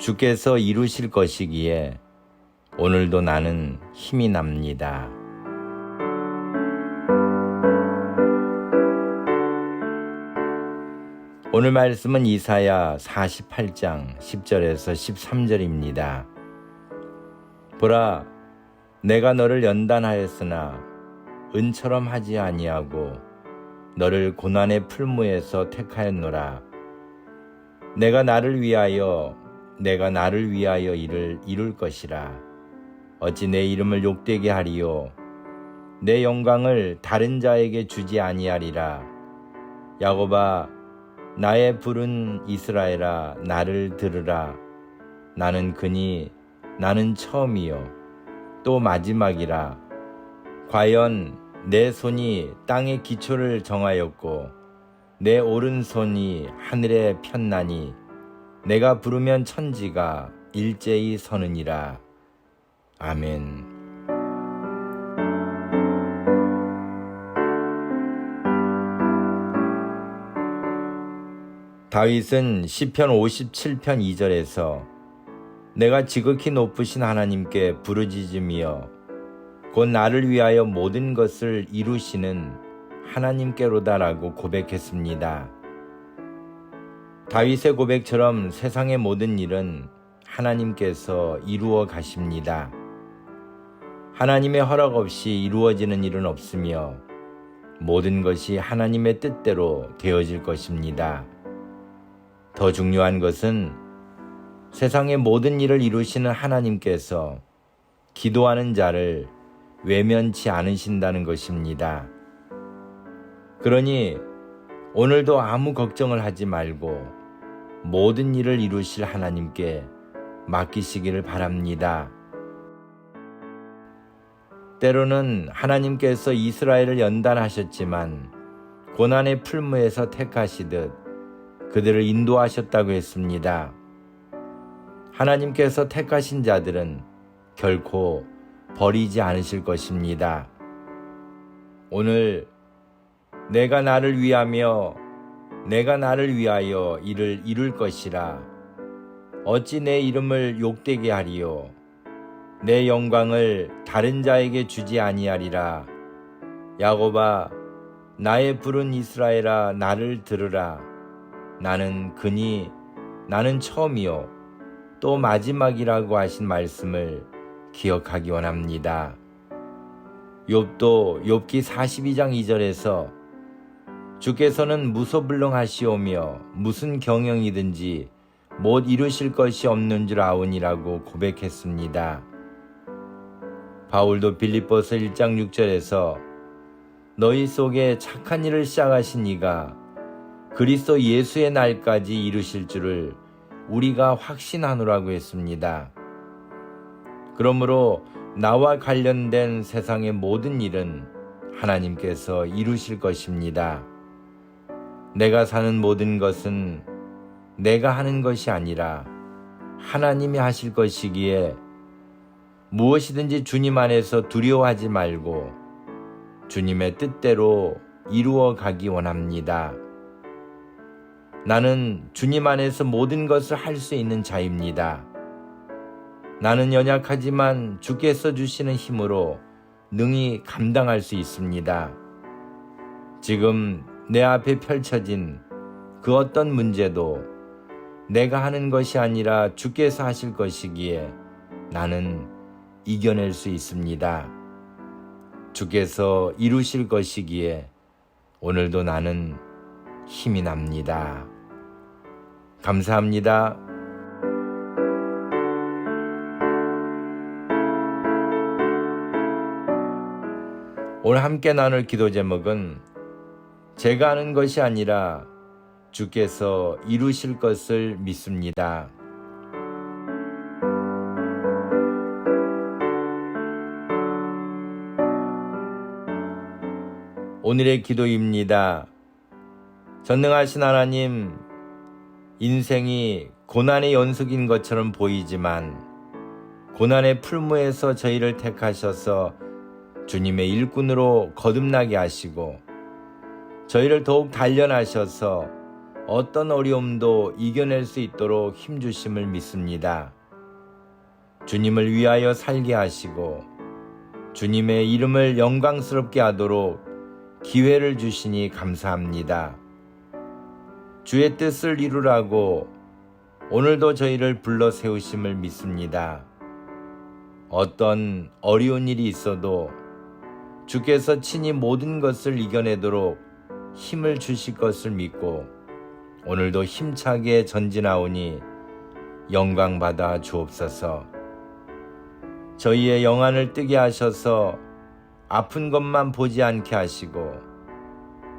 주께서 이루실 것이기에 오늘도 나는 힘이 납니다. 오늘 말씀은 이사야 48장 10절에서 13절입니다. 보라, 내가 너를 연단하였으나 은처럼 하지 아니하고 너를 고난의 풀무에서 택하였노라. 내가 나를 위하여 내가 나를 위하여 이를 이룰 것이라. 어찌 내 이름을 욕되게 하리요? 내 영광을 다른 자에게 주지 아니하리라. 야곱아, 나의 부른 이스라엘아, 나를 들으라. 나는 그니 나는 처음이요. 또 마지막이라. 과연 내 손이 땅의 기초를 정하였고, 내 오른손이 하늘에 폈나니, 내가 부르면 천지가 일제히 서느니라. 아멘. 다윗은 시편 57편 2절에서 내가 지극히 높으신 하나님께 부르짖으며 곧 나를 위하여 모든 것을 이루시는 하나님께로다라고 고백했습니다. 다윗의 고백처럼 세상의 모든 일은 하나님께서 이루어 가십니다. 하나님의 허락 없이 이루어지는 일은 없으며 모든 것이 하나님의 뜻대로 되어질 것입니다. 더 중요한 것은 세상의 모든 일을 이루시는 하나님께서 기도하는 자를 외면치 않으신다는 것입니다. 그러니 오늘도 아무 걱정을 하지 말고 모든 일을 이루실 하나님께 맡기시기를 바랍니다. 때로는 하나님께서 이스라엘을 연단하셨지만 고난의 풀무에서 택하시듯 그들을 인도하셨다고 했습니다. 하나님께서 택하신 자들은 결코 버리지 않으실 것입니다. 오늘 내가 나를 위하며 내가 나를 위하여 이를 이룰 것이라. 어찌 내 이름을 욕되게 하리요? 내 영광을 다른 자에게 주지 아니하리라. 야곱아 나의 부른 이스라엘아 나를 들으라. 나는 그니 나는 처음이요. 또 마지막이라고 하신 말씀을 기억하기 원합니다. 욥도 욥기 42장 2절에서 주께서는 무소불능하시오며 무슨 경영이든지 못 이루실 것이 없는 줄 아오니라고 고백했습니다. 바울도 빌립보서 1장 6절에서 너희 속에 착한 일을 시작하신 이가 그리스도 예수의 날까지 이루실 줄을 우리가 확신하노라고 했습니다. 그러므로 나와 관련된 세상의 모든 일은 하나님께서 이루실 것입니다. 내가 사는 모든 것은 내가 하는 것이 아니라 하나님이 하실 것이기에 무엇이든지 주님 안에서 두려워하지 말고 주님의 뜻대로 이루어 가기 원합니다. 나는 주님 안에서 모든 것을 할 수 있는 자입니다. 나는 연약하지만 주께서 주시는 힘으로 능히 감당할 수 있습니다. 지금 내 앞에 펼쳐진 그 어떤 문제도 내가 하는 것이 아니라 주께서 하실 것이기에 나는 이겨낼 수 있습니다. 주께서 이루실 것이기에 오늘도 나는 힘이 납니다. 감사합니다. 오늘 함께 나눌 기도 제목은 제가 하는 것이 아니라 주께서 이루실 것을 믿습니다. 오늘의 기도입니다. 전능하신 하나님, 인생이 고난의 연속인 것처럼 보이지만, 고난의 풀무에서 저희를 택하셔서 주님의 일꾼으로 거듭나게 하시고, 저희를 더욱 단련하셔서 어떤 어려움도 이겨낼 수 있도록 힘주심을 믿습니다. 주님을 위하여 살게 하시고 주님의 이름을 영광스럽게 하도록 기회를 주시니 감사합니다. 주의 뜻을 이루라고 오늘도 저희를 불러 세우심을 믿습니다. 어떤 어려운 일이 있어도 주께서 친히 모든 것을 이겨내도록 힘을 주실 것을 믿고 오늘도 힘차게 전진하오니 영광 받아 주옵소서. 저희의 영안을 뜨게 하셔서 아픈 것만 보지 않게 하시고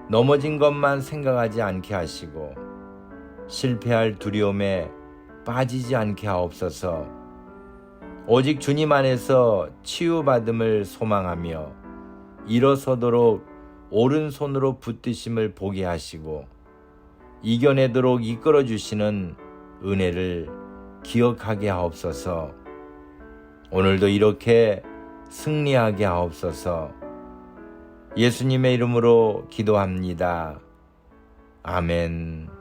넘어진 것만 생각하지 않게 하시고 실패할 두려움에 빠지지 않게 하옵소서. 오직 주님 안에서 치유받음을 소망하며 일어서도록 오른손으로 붙드심을 보게 하시고 이겨내도록 이끌어 주시는 은혜를 기억하게 하옵소서. 오늘도 이렇게 승리하게 하옵소서. 예수님의 이름으로 기도합니다. 아멘.